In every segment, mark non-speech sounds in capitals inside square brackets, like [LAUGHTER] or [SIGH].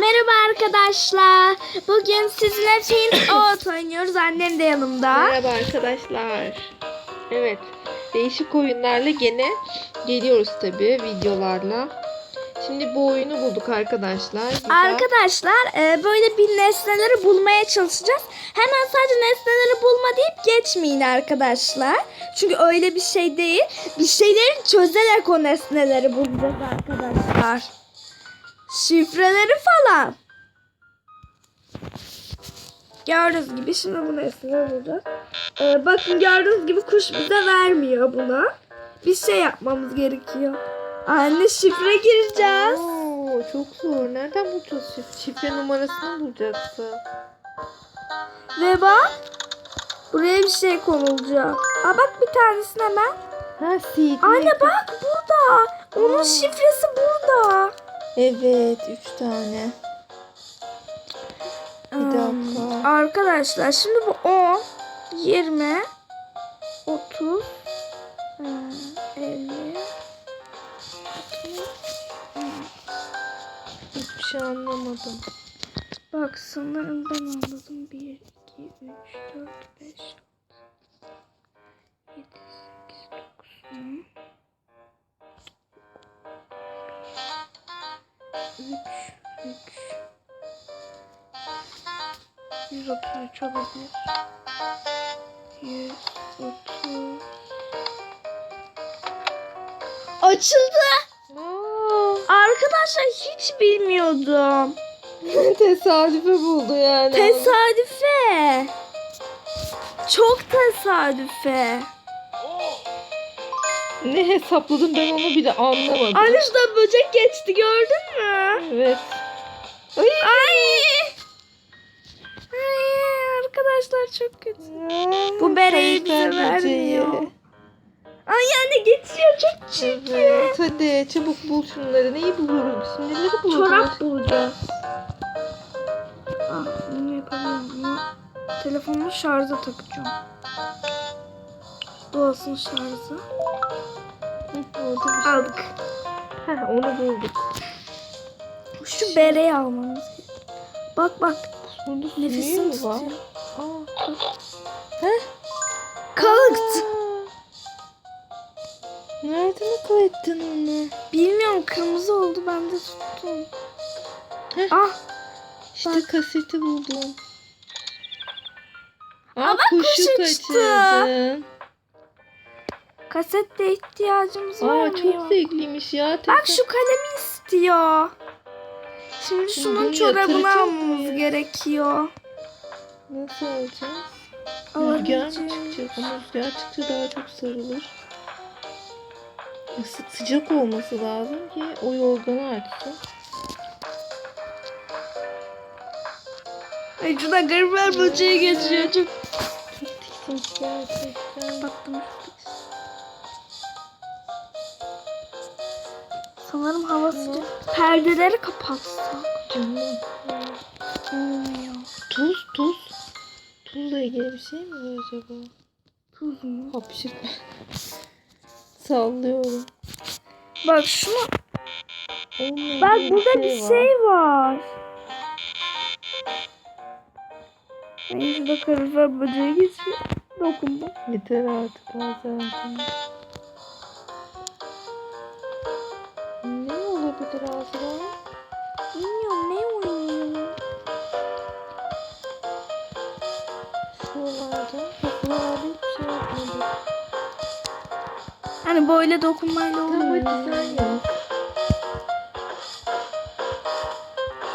Merhaba arkadaşlar. Bugün sizinle Field [COUGHS] Out oynuyoruz. Annem de yanımda. Merhaba arkadaşlar. Evet, değişik oyunlarla gene geliyoruz tabii videolarla. Şimdi bu oyunu bulduk arkadaşlar. Güzel. Arkadaşlar e, böyle bir nesneleri bulmaya çalışacağız. Hemen sadece nesneleri bulma deyip geçmeyin arkadaşlar. Çünkü öyle bir şey değil. Bir şeyleri çözerek o nesneleri bulacağız arkadaşlar. Şifreleri falan. Gördüğünüz gibi şimdi bu nesneleri bulacağız. E, bakın gördüğünüz gibi kuş bize vermiyor buna. Bir şey yapmamız gerekiyor. Anne şifre gireceğiz. Oo, çok zor. Nereden bulacağız şif- şifre numarasını bulacaksın? Ve bak buraya bir şey konulacak. Aa bak bir tanesini hemen. Ha. Anne bak burada. Onun şifresi burada. Evet, üç tane. Bir Hmm, dakika. Arkadaşlar şimdi bu 10, 20, 30, hmm, 50, Hiçbir şey anlamadım. Bak sanırım ben anladım. 1, 2, 3, 4, 5, 3, 3. 133 olabilir. 130. Açıldı. Aa, Arkadaşlar hiç bilmiyordum. [LAUGHS] tesadüfe buldu yani. Tesadüfe. Çok tesadüfe. Ne hesapladım ben onu bile anlamadım. Anne şurada böcek geçti gördün mü? Evet. Ay. Ay. Ay arkadaşlar çok kötü. Bu bereyi bize vermiyor. Ay anne geçiyor çok çirkin. Evet hadi çabuk bul şunları. Neyi buluyoruz? Şimdi neleri buluyoruz? Çorap bulacağız. Ah bunu. Bunu telefonumu şarja takacağım. Bu olsun şarjı. Aldık. Heh, onu bulduk. Şu bereyi almamız gerekiyor. Bak bak. Suyu Nefesim mu var? tutuyor. Aa. Kalktı. Aa. Nereden akıl ettin onu? Bilmiyorum kırmızı oldu ben de tuttum. Heh. Ah İşte Bak. kaseti buldum. Aa, Aa, bak kuşu kuş kaçırdın. kasette ihtiyacımız var Aa mı? çok zevkliymiş ya. Bak Teyze. şu kalemi istiyor. Şimdi Şimdi şunun çorabını almamız gerekiyor. Nasıl alacağız? Rüzgar mı çıkacak? Ama rüzgar çıkınca daha çok sarılır. Isı, sıcak olması lazım ki o yorganı açsın. Ay şurada garipler böceği geçiyor. Çok Çok tiksinç gerçekten. baktım. Sanırım hava sıcak. Perdeleri kapatsak. Tuz, tuz. Tuzla ilgili bir şey mi var acaba? Tuz mu? Hapşırma. [LAUGHS] Sallıyorum. Bak. Onunla Bak ilgili burada bir var. şey var. Ay şurada kalorifer böceği geçiyor. Dokundum. Yeter artık zaten. Ne olabilir Azra? Bilmiyorum ne oynuyor. Şuralarda. Yok buralarda hiçbir şey yapmadık. Hani böyle dokunmayla Tamam olmuyor. hadi sen yap.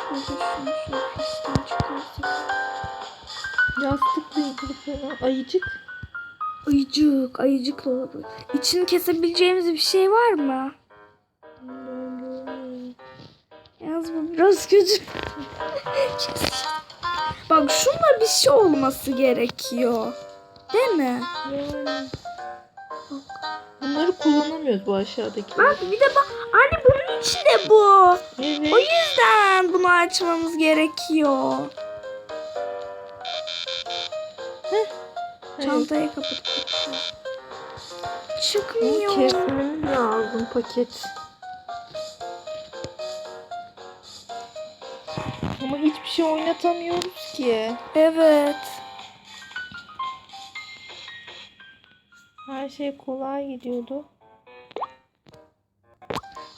Şurada şunu şöyle pistten çıkarsak. Yastıkla ilgili falan. Ayıcık. Ayıcık, ayıcık da olabilir. İçini kesebileceğimiz bir şey var mı? Yalnız bu biraz kötü. Bak şunda bir şey olması gerekiyor. Değil mi? Yani. Bunları kullanamıyoruz bu aşağıdaki. Bak bir de bak. Anne bunun içinde bu. O Evet. yüzden bunu açmamız gerekiyor. Hayır. Çantayı kapat. Bunu Çıkmıyor. kesmemiz lazım paket. Ama hiçbir şey oynatamıyoruz ki. Evet. Her şey kolay gidiyordu.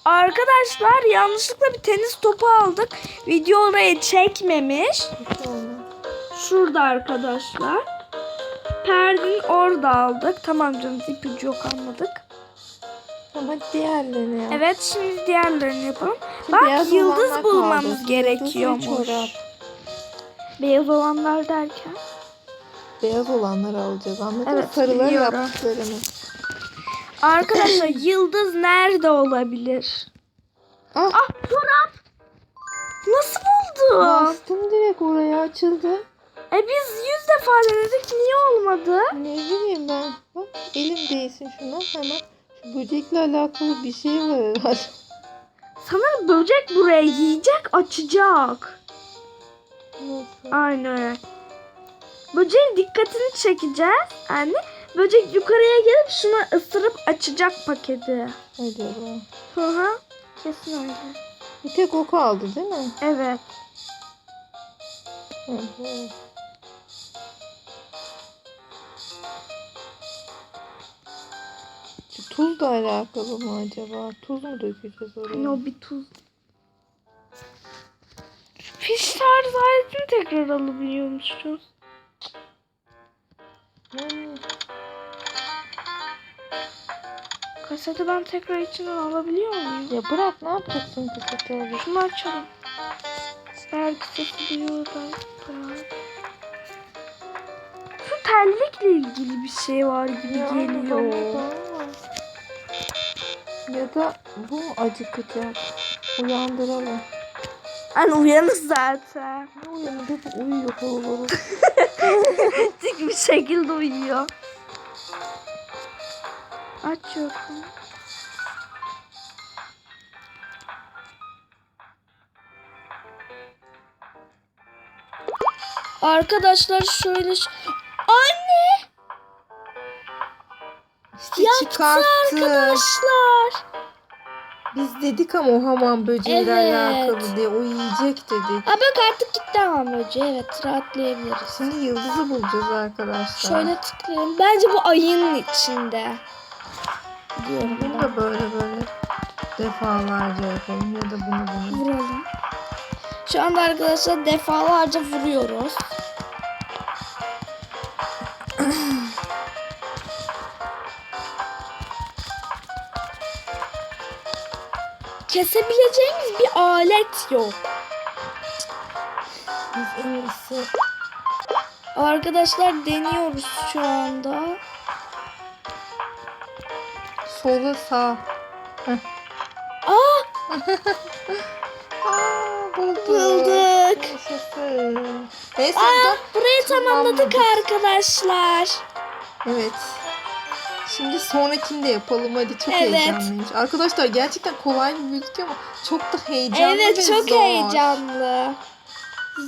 Arkadaşlar yanlışlıkla bir tenis topu aldık. Video oraya çekmemiş. Şurada arkadaşlar. Perdin orada aldık. Tamam canım ipucu yok almadık. Tamam hadi diğerlerini yap. Evet şimdi diğerlerini yapalım. Bak beyaz yıldız olanlar bulmamız kaldı. gerekiyormuş. Yıldız ve çorap. Beyaz olanlar derken. Beyaz olanları alacağız anladın mı? Evet, Sarıları biliyorum. yaptıklarını. Arkadaşlar [COUGHS] yıldız nerede olabilir? Ah, Ah çorap. Nasıl buldun? bastım direkt oraya açıldı. E biz yüz defa denedik niye olmadı? Ne bileyim ben. Bak elim değsin şuna hemen. Şu böcekle alakalı bir şey var herhalde. Sanırım böcek buraya yiyecek açacak. Nasıl? Aynen öyle. Böceğin dikkatini çekeceğiz. Yani böcek yukarıya gelip şunu ısırıp açacak paketi. Acaba? Hı hı. Kesin öyle. Bir tek o kaldı değil mi? Evet. Hı hı. Tuzla alakalı mı acaba? Tuz mu dökeceğiz oraya? Hani o bir tuz. Fiş tarzı aletini tekrar alabiliyormuşuz. Hmm, Kaseti ben tekrar içinden alabiliyor muyum? Ya bırak ne yapacaksın kaseti alıp? Şunu açalım. Sesi duyuyor belki. Şu terlikle ilgili bir şey var gibi Ya geliyor. ama. Ya da bu mu acıkacak? Uyandıralım. Hani uyanık zaten. Ne uyanır? Hep uyuyor kolları. Dik [LAUGHS] bir şekilde uyuyor. Açıyorum. Arkadaşlar şöyle Anne yaptı çıkarttı. arkadaşlar. Biz dedik ama o hamam böceğiyle Evet. alakalı diye. O yiyecek dedik. Aa bak artık gitti ama böceği. Evet rahatlayabiliriz. Şimdi yıldızı bulacağız arkadaşlar. Şöyle tıklayalım. Bence bu ayının içinde. Diyorum Bunu ben. da böyle böyle defalarca yapalım ya da bunu bunu. Vuralım. Şu anda arkadaşlar defalarca vuruyoruz. [CLEARS THROAT] Kesebileceğimiz bir alet yok. Biz en iyisi Arkadaşlar deniyoruz şu anda. sola sağ. Aa [LAUGHS] Aa, bulduk. bulduk. Neyse Aa da burayı tamamladık arkadaşlar. Evet. Şimdi sonrakini de yapalım hadi çok Evet. heyecanlıymış. Arkadaşlar gerçekten kolay gibi gözüküyor ama çok da heyecanlı ve Evet çok zor. heyecanlı.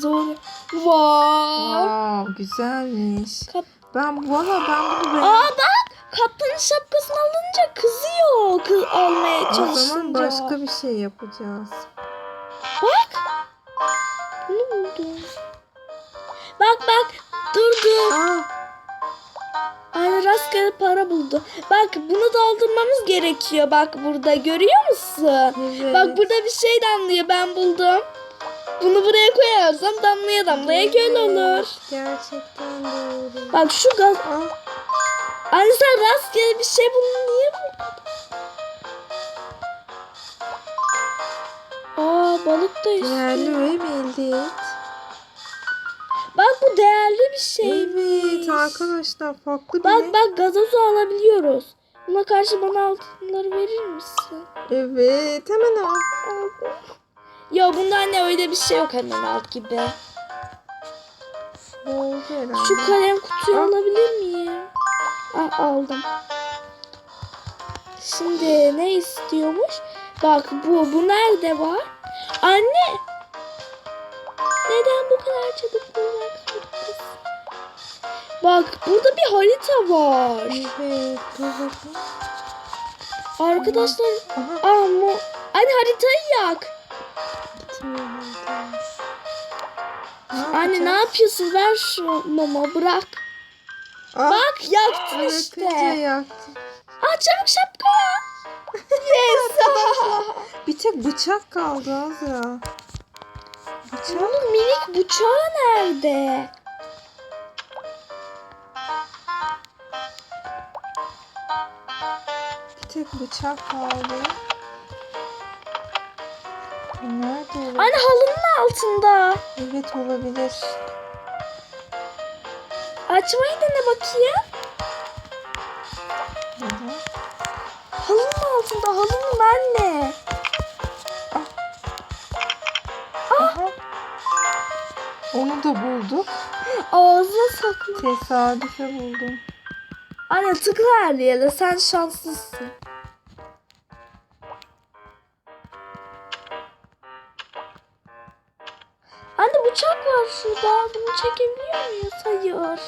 Zor. Wow. Wow, güzelmiş. Kap- Ben valla ben bunu beğendim. Aa bak kaptanın şapkasını alınca kızıyor. Kız almaya O çalışınca. zaman başka bir şey yapacağız. Bak. Bunu buldum. Bak bak. Dur dur. Aa, Aynı rastgele para buldu. Bak bunu doldurmamız gerekiyor. Bak burada görüyor musun? evet. Bak burada bir şey damlıyor. Ben buldum. Bunu buraya koyarsam damlaya damlaya göl olur. Gerçekten doğru. Bak şu gaz... Aa, Anne sen rastgele bir şey buldun. Niye bu? Aa balık da değerli istiyor. ve bildik. Bak bu değerli bir şey. Arkadaşlar farklı bir Bak bak gazozu alabiliyoruz. Buna karşı bana altınları verir misin? Evet hemen al. Ya bunda anne öyle bir şey yok hemen al gibi. Oldu herhalde. Şu kalem kutuyu Al. alabilir miyim? Ah, aldım. Şimdi ne istiyormuş? Bak bu, bu nerede var? Anne! Neden bu kadar çabuk bulmak zorundasın? Bak burada bir harita var. Evet. Arkadaşlar ama anne haritayı yak. harita. Anne ne yapıyorsun? Ver şu mama bırak. Ah, Bak yaktın evet, işte. yaktım. Çabuk şapkaya. [LAUGHS] Yes. Bir tek bıçak kaldı Azra. Bıçak. Bunun minik bıçağı nerede? Tek bıçak kaldı. Nerede olabilir? Anne halının altında. Evet olabilir. Açmayı dene bakayım. Hı hı. Halının altında halının anne. Aha. Onu da bulduk. Ağzına saklı. Tesadüfe buldum. Anne tıkla her yere sen şanslısın. Bıçak var şurada. Bunu çekebiliyor muyuz? Hayır.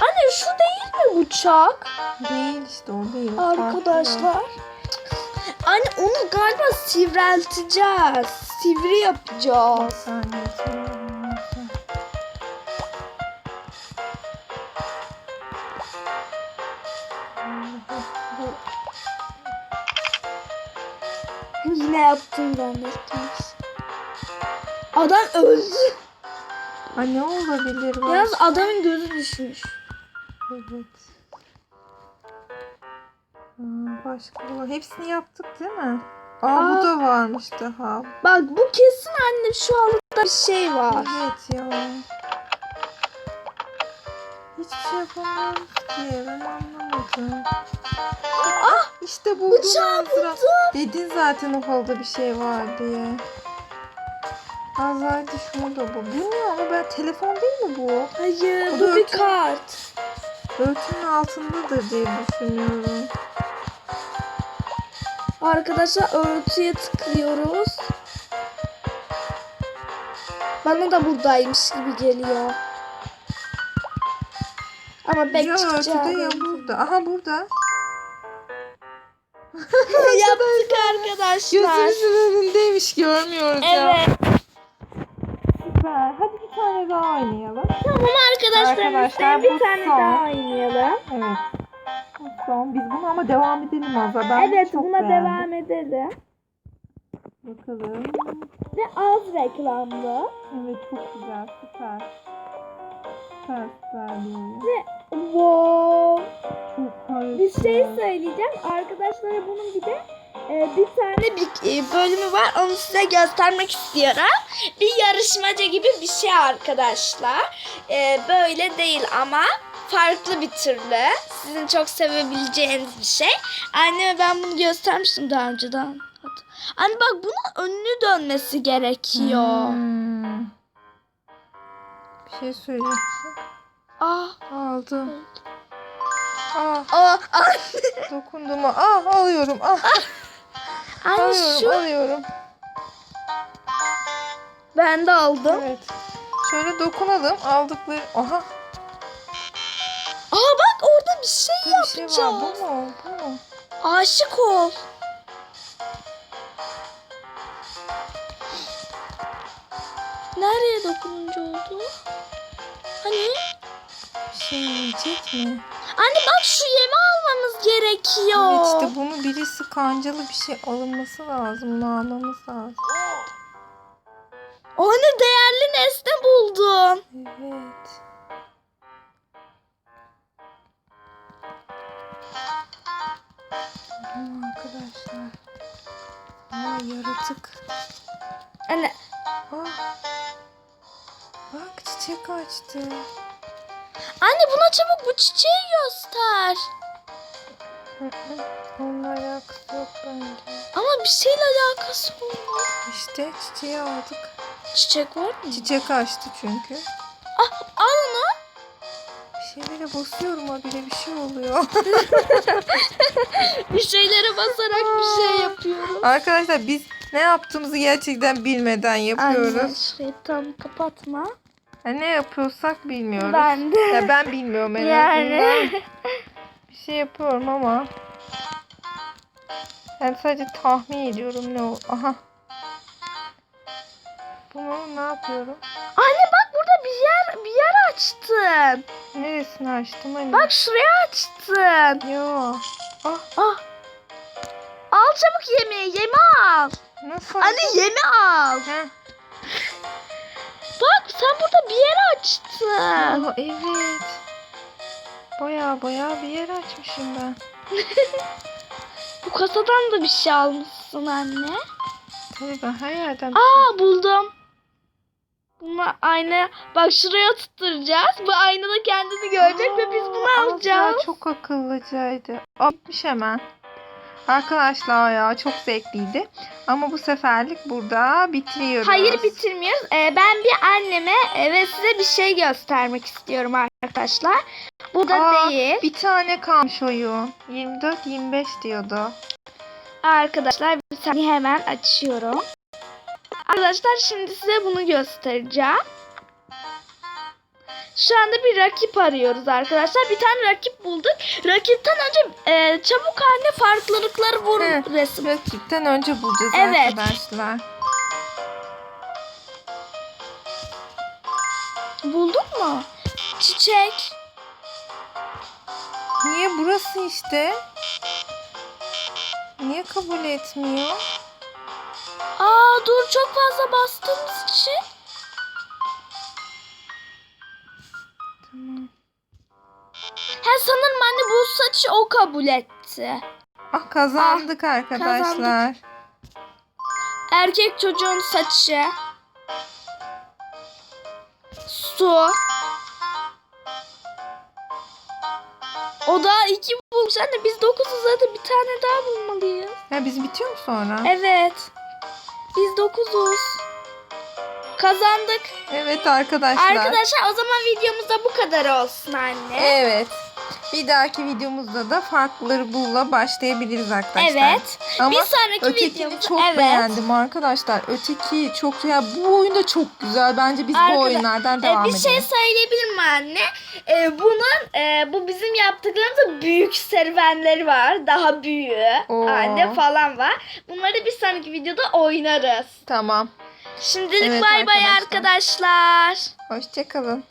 Anne şu değil mi bıçak? Değil işte o değil. Arkadaşlar. Anne onu galiba sivrelteceğiz. Sivri Bir yapacağız. saniye. Adam öldü. Ha ne olabilir? Var? Yalnız adamın gözü düşmüş. Evet. Aa, başka bu. Hepsini yaptık değil mi? Aa, Aa. bu da varmış daha. Bak bu kesin anne şu altta bir şey var. Evet ya. Hiçbir şey yapamıyoruz ki. Ben anlamadım. Ah işte buldum Bıçağı buldum. Dedin zaten o halda bir şey var diye. Hadi şunu da bul. Bu ne ama ben telefon değil mi bu? Hayır Bu bu bir kart. Örtünün altındadır diye düşünüyorum. Arkadaşlar örtüye tıklıyoruz. Bana da buradaymış gibi geliyor. Ama pek ya örtüde çıkacağım. ya burada. Aha burada. [LAUGHS] Yaptık arkadaşlar. Gözümüzün önündeymiş görmüyoruz ya. Hadi bir tane daha oynayalım. Tamam arkadaşlar, Arkadaşlar, bir tane son. daha oynayalım. Evet. Bu Son. Biz bunu ama devam edelim Azra. Ben evet çok buna beğendim. devam edelim. Bakalım. Ve az reklamlı. Evet çok güzel. Süper. Süper süper bir oyun. Wow. Çok harika. Bir şey söyleyeceğim. Arkadaşlara bunun bir de e, bir tane bir e, bölümü var. Onu size göstermek istiyorum. Bir yarışmacı gibi bir şey arkadaşlar. E, böyle değil ama farklı bir türlü. Sizin çok sevebileceğiniz bir şey. Anneme ben bunu göstermiştim daha önceden. Anne bak bunun önünü dönmesi gerekiyor. Hmm. Bir şey söyleyeyim. Ah. Aldım. Ah Aa, anne, [LAUGHS] dokundum. Ah alıyorum. Ah anne alıyorum şu. alıyorum. Ben de aldım. Evet. Şöyle dokunalım. Aldıkları. Aha. Aa bak orada bir şey Bir şey var. yapacağız. Bu mu? Bu mu? Aşık ol. Nereye dokununca oldu? Hani? Şey yiyecek mi? Anne bak şu almamız gerekiyor. Evet işte bunu birisi kancalı bir şey alınması lazım. Bunu almamız lazım. Anne değerli nesne buldum. Evet. Arkadaşlar. Aa yaratık. Anne Ah. Bak çiçek açtı. Anne buna çabuk bu çiçeği göster. Onunla alakası yok bence. Ama bir şeyle alakası olmalı. İşte çiçeği aldık. Çiçek var mı? Çiçek açtı çünkü. Ah, al onu. Bir şeylere basıyorum habire bir şey oluyor. [LAUGHS] Bir şeylere basarak bir şey yapıyoruz. Arkadaşlar biz ne yaptığımızı gerçekten bilmeden yapıyoruz. Anne şurayı tam kapatma. Ha, ne yapıyorsak bilmiyoruz. Ben de. Ya ben bilmiyorum en Yani. azından. [LAUGHS] Bir şey yapıyorum ama. Ben sadece tahmin ediyorum ne o. Aha. Bunu ne yapıyorum? Anne bak burada bir yer bir yer açtın. Neresini açtım hani? Bak şuraya açtın. Yo. Ah Ah. Al çabuk yemeği. Yemi al. nasıl? Anne yemi al. Heh. Bak sen burada bir yer açtın. Aa, evet. Baya baya bir yer açmışım ben. [LAUGHS] Bu kasadan da bir şey almışsın anne. Tabii ben her yerden Aa buldum. Bunu ayna bak şuraya tutturacağız. Bu aynada kendini görecek ve biz bunu Aa, alacağız. Azra çok akıllıcaydı. Aa, Bitmiş hemen. Arkadaşlar ya çok zevkliydi. Ama bu seferlik burada bitiriyoruz. Hayır bitirmiyoruz. Ee, ben bir anneme e, ve size bir şey göstermek istiyorum arkadaşlar. Bu da Aa, değil. Bir tane kalmış oyun. 24-25 diyordu. Arkadaşlar bir saniye hemen açıyorum. Arkadaşlar şimdi size bunu göstereceğim. Şu anda bir rakip arıyoruz arkadaşlar. Bir tane rakip bulduk. Rakipten önce e, çabuk haline farklılıkları vur Evet. resim. Rakipten önce bulacağız Evet. arkadaşlar. Buldun mu? Çiçek. Niye burası işte? Niye kabul etmiyor? Aa dur çok fazla bastığımız için. Sanırım anne bu saçı o kabul etti. Ah kazandık arkadaşlar. kazandık. Erkek çocuğun saçı. Su. O da iki bulmuş. Anne biz dokuzuz hadi bir tane daha bulmalıyız. Ya biz bitiyor mu sonra? Evet. Biz dokuzuz. Kazandık. Evet arkadaşlar. Arkadaşlar o zaman videomuzda bu kadar olsun anne. Evet. Bir dahaki videomuzda da farklıları bulla başlayabiliriz arkadaşlar. Evet. Ama bir sonraki ötekini videomuzda çok evet. beğendim arkadaşlar. Öteki çok ya bu oyun da çok güzel. Bence biz Arkada- bu oyunlardan Ee, devam bir edelim. şey söyleyebilir mi anne? Ee, bunun e, bu bizim yaptıklarımızda büyük serüvenleri var. Daha büyüğü Oo. anne falan var. Bunları bir sonraki videoda oynarız. Tamam. Şimdilik Evet bay bay arkadaşlar. arkadaşlar. Hoşçakalın.